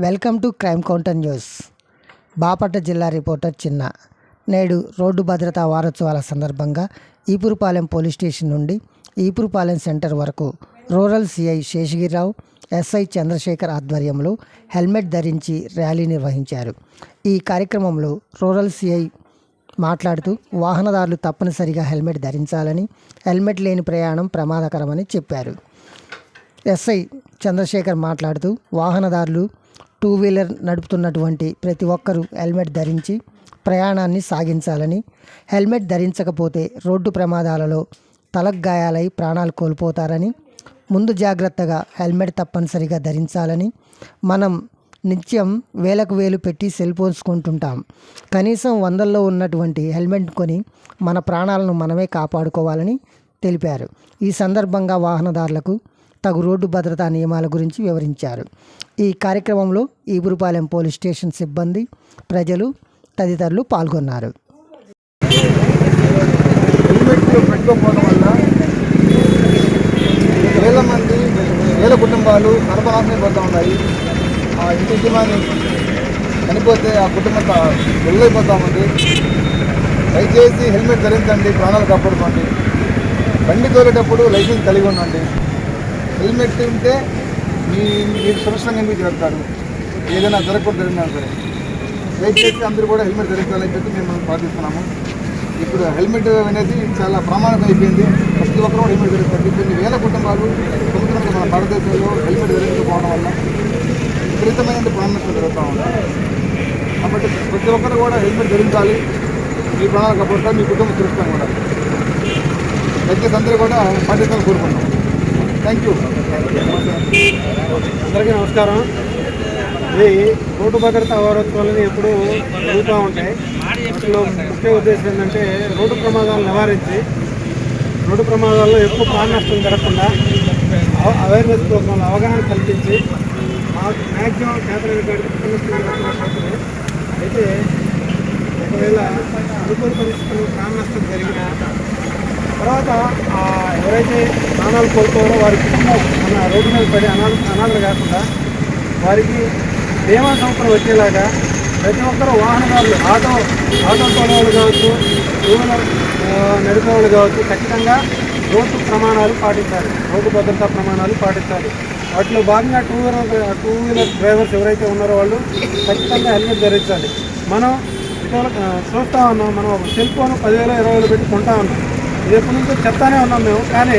Welcome to crime counter news. Bapatla జిల్లా reporter చిన్న. నేడు రోడ్డు భద్రతా వారోత్సవాల సందర్భంగా ఈపురుపాలెం పోలీస్ స్టేషన్ నుండి ఈపురుపాలెం సెంటర్ వరకు rural CI Seshagirirao SI Chandrasekhar ఆధ్వర్యంలో హెల్మెట్ ధరించి ర్యాలీ నిర్వహించారు. ఈ కార్యక్రమంలో రూరల్ సిఐ మాట్లాడుతూ వాహనదారులు తప్పనిసరిగా హెల్మెట్ ధరించాలని హెల్మెట్ లేని ప్రయాణం ప్రమాదకరమని చెప్పారు. ఎస్ఐ చంద్రశేఖర్ మాట్లాడుతూ వాహనదారులు టూ వీలర్ నడుపుతున్నటువంటి ప్రతి ఒక్కరూ హెల్మెట్ ధరించి ప్రయాణాన్ని సాగించాలని. హెల్మెట్ ధరించకపోతే రోడ్డు ప్రమాదాలలో తలకు గాయాలై ప్రాణాలు కోల్పోతారని. ముందు జాగ్రత్తగా హెల్మెట్ తప్పనిసరిగా ధరించాలని. మనం నిత్యం వేలకు వేలు పెట్టి సెల్ ఫోన్స్ కొంటుంటాం. కనీసం వందల్లో ఉన్నటువంటి హెల్మెట్ కొని మన ప్రాణాలను మనమే కాపాడుకోవాలని తెలిపారు. ఈ సందర్భంగా వాహనదారులకు తగు రోడ్డు భద్రతా నియమాల గురించి వివరించారు. ఈ కార్యక్రమంలో ఈబురుపాలెం పోలీస్ స్టేషన్ సిబ్బంది ప్రజలు తదితరులు పాల్గొన్నారు. హెల్మెట్ వల్ల వేల మంది వేల కుటుంబాలు సర్వనాశనం పోతూ ఉన్నాయి. ఆ ఇంటి యజమాని చనిపోతే ఆ కుటుంబం వెళ్ళైపోతూ ఉంది. దయచేసి హెల్మెట్ ధరించండి ప్రాణాలు కాపాడుకోండి. బండి తోలేటప్పుడు లైసెన్స్ కలిగి ఉండండి. హెల్మెట్ ఉంటే మీ మీరు సురక్షితంగా మీకు వెళ్తారు. ఏదైనా జరగకూడదు జరిగినా సరే. దయచేసి అందరూ కూడా హెల్మెట్ ధరించాలని చెప్పి మేము ప్రార్థిస్తున్నాము. ఇప్పుడు హెల్మెట్ అనేది చాలా ప్రమాణం అయిపోయింది. ప్రతి ఒక్కరు కూడా హెల్మెట్ ధరిస్తారు కొన్ని వేల కుటుంబాలు సముద్రంలో మన భారతదేశంలో హెల్మెట్ ధరించకపోవడం వల్ల విపరీతమైన ప్రాణ జరుగుతూ ఉంటాయి కాబట్టి ప్రతి ఒక్కరు కూడా హెల్మెట్ ధరించాలి. మీ ప్రాణాలు కాపాడుతారు మీ కుటుంబం సురక్షితంగా కూడా దయచేసి అందరూ కూడా పాటించాలని కోరుకుంటాం థ్యాంక్ యూ అందరికీ నమస్కారం. ఇది రోడ్డు భద్రతా వారోత్సవాలని ఎప్పుడూ జరుగుతూ ఉంటాయి. అసలు ముఖ్య ఉద్దేశం ఏంటంటే రోడ్డు ప్రమాదాలు నివారించి రోడ్డు ప్రమాదాల్లో ఎక్కువ ప్రాణ నష్టం జరగకుండా అవ- అవేర్నెస్ ప్రోగ్రాంలు అవగాహన కల్పించి మ్యాక్సిమం చేతనైనటువంటి అయితే ఒకవేళ అనుకూల పరిస్థితులు ప్రాణ నష్టం జరిగినా తర్వాత ఎవరైతే ప్రాణాలు కోల్పోయారో వారి కుటుంబం మన రోడ్డు మీద పడి అనాథ అనాథలు కాకుండా వారికి బీమా సంస్థలు వచ్చేలాగా ప్రతి ఒక్కరు వాహనదారులు ఆటో ఆటో తోడవాళ్ళు కావచ్చు టూ వీలర్ నడిపే వాళ్ళు కావచ్చు ఖచ్చితంగా రోడ్డు ప్రమాణాలు పాటించాలి. రోడ్డు భద్రతా ప్రమాణాలు పాటించాలి. వాటిలో భాగంగా two wheeler two wheeler drivers ఎవరైతే ఉన్నారో వాళ్ళు ఖచ్చితంగా హెల్మెట్ ధరించాలి. మనం ఇటీవల చూస్తూ చూస్తా ఉన్నాం మనం ఒక సెల్ ఫోన్ పదివేల ఇరవై వేలు పెట్టి కొంటా ఉన్నాం. ఇది ఎప్పటి నుంచో చెప్తానే ఉన్నాం మేము కానీ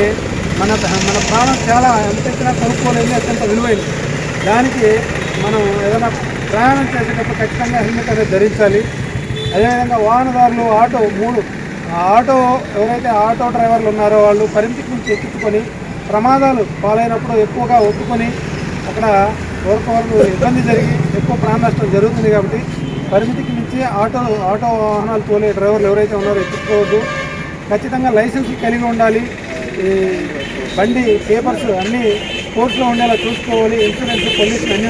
మన మన ప్రాణం చాలా ఎంత ఎక్కినా అత్యంత విలువైంది దానికి మనం ఏదైనా ప్రయాణం చేసేటప్పుడు ఖచ్చితంగా హెల్మెట్ అనేది ధరించాలి. అదేవిధంగా వాహనదారులు ఆటో మూడు ఆటో ఎవరైతే ఆటో డ్రైవర్లు ఉన్నారో వాళ్ళు పరిమితికి నుంచి ఎక్కించుకొని ప్రమాదాలు పాలైనప్పుడు ఎక్కువగా ఒప్పుకొని అక్కడ వరకు వరకు ఇబ్బంది జరిగి ఎక్కువ ప్రాణ నష్టం జరుగుతుంది కాబట్టి పరిమితికి మించి ఆటో ఆటో వాహనాలు తోలే డ్రైవర్లు ఎవరైతే ఉన్నారో ఎక్కించుకోవద్దు ఖచ్చితంగా లైసెన్స్ కలిగి ఉండాలి. బండి పేపర్స్ అన్నీ కోర్సులో ఉండేలా చూసుకోవాలి. ఇన్సూరెన్స్ పొల్యూషన్ అన్నీ